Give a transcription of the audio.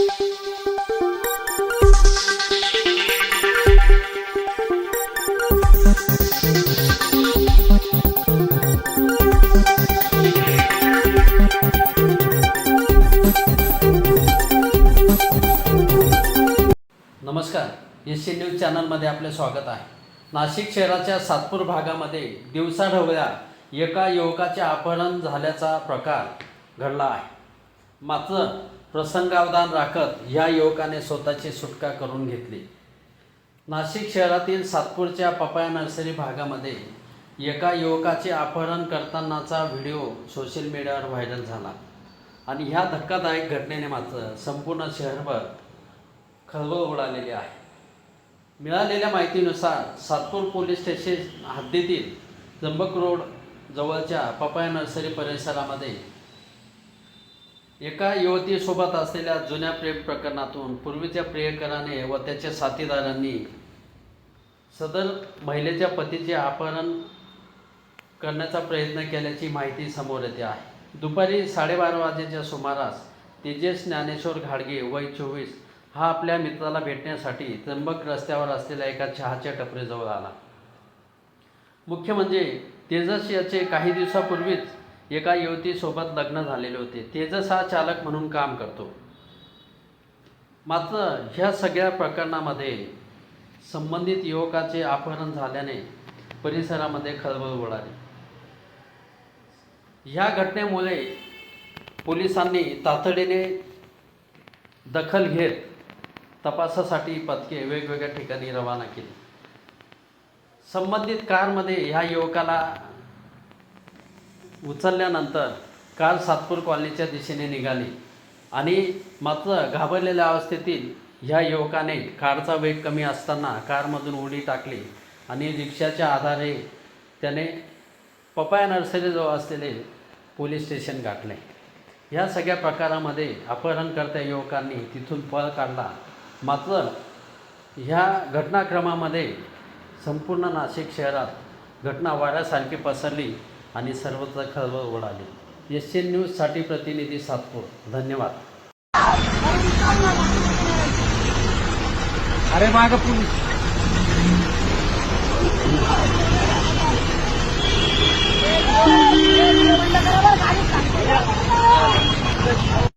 नमस्कार. S C news चॅनलमध्ये आपले स्वागत आहे. नाशिक शहराच्या सातपूर भागामध्ये दिवसाढवळ्या एका युवकाचे अपहरण झाल्याचा प्रकार घडला आहे. मात्र प्रसंगावधान राखत ह्या युवकाने स्वतःची सुटका करून घेतली. नाशिक शहरातील सातपूरच्या पपाया नर्सरी भागामध्ये एका युवकाचे अपहरण करतानाचा व्हिडिओ सोशल मीडियावर व्हायरल झाला. आणि ह्या धक्कादायक घटनेने मात्र संपूर्ण शहरभर खळबळ उडालेली आहे. मिळालेल्या माहितीनुसार सातपूर पोलीस स्टेशन हद्दीतील त्र्यंबक रोड जवळच्या पपाया नर्सरी परिसरामध्ये एका युवतीसोबत असलेल्या जुन्या प्रेम प्रकरणातून पूर्वीच्या प्रियकराने व त्याच्या साथीदारांनी सदर महिलेच्या पतीचे अपहरण करण्याचा प्रयत्न केल्याची माहिती समोर येते आहे. दुपारी साडेबारा वाजेच्या सुमारास तेजस ज्ञानेश्वर घाडगे वय चोवीस हा आपल्या मित्राला भेटण्यासाठी त्र्यंबक रस्त्यावर असलेल्या एका चहाच्या टपरीजवळ आला. मुख्य म्हणजे तेजस याचे काही दिवसापूर्वीच एका युवतीसोबत लग्न झालेले होते. तेजस हा चालक म्हणून काम करतो. मात्र ह्या सगळ्या प्रकरणामध्ये संबंधित युवकाचे अपहरण झाल्याने परिसरामध्ये खळबळ उडाली. ह्या घटनेमुळे पोलिसांनी तातडीने दखल घेत तपासासाठी पथके वेगवेगळ्या ठिकाणी रवाना केली. संबंधित कारमध्ये ह्या युवकाला उचलल्यानंतर कार सातपूर कॉलनीच्या दिशेने निघाली. आणि मात्र घाबरलेल्या अवस्थेतील ह्या युवकाने कारचा वेग कमी असताना कारमधून उडी टाकली आणि रिक्षाच्या आधारे त्याने पपाया नर्सरीजवळ असलेले पोलीस स्टेशन गाठले. ह्या सगळ्या प्रकारामध्ये अपहरणकर्त्या युवकांनी तिथून पळ काढला. मात्र ह्या घटनाक्रमामध्ये संपूर्ण नाशिक शहरात घटना वाऱ्यासारखी पसरली. आणि सर्वत्र खळबळ उडाली. एस एन न्यूजसाठी प्रतिनिधी सातपूर. धन्यवाद. अरे माग पोलीस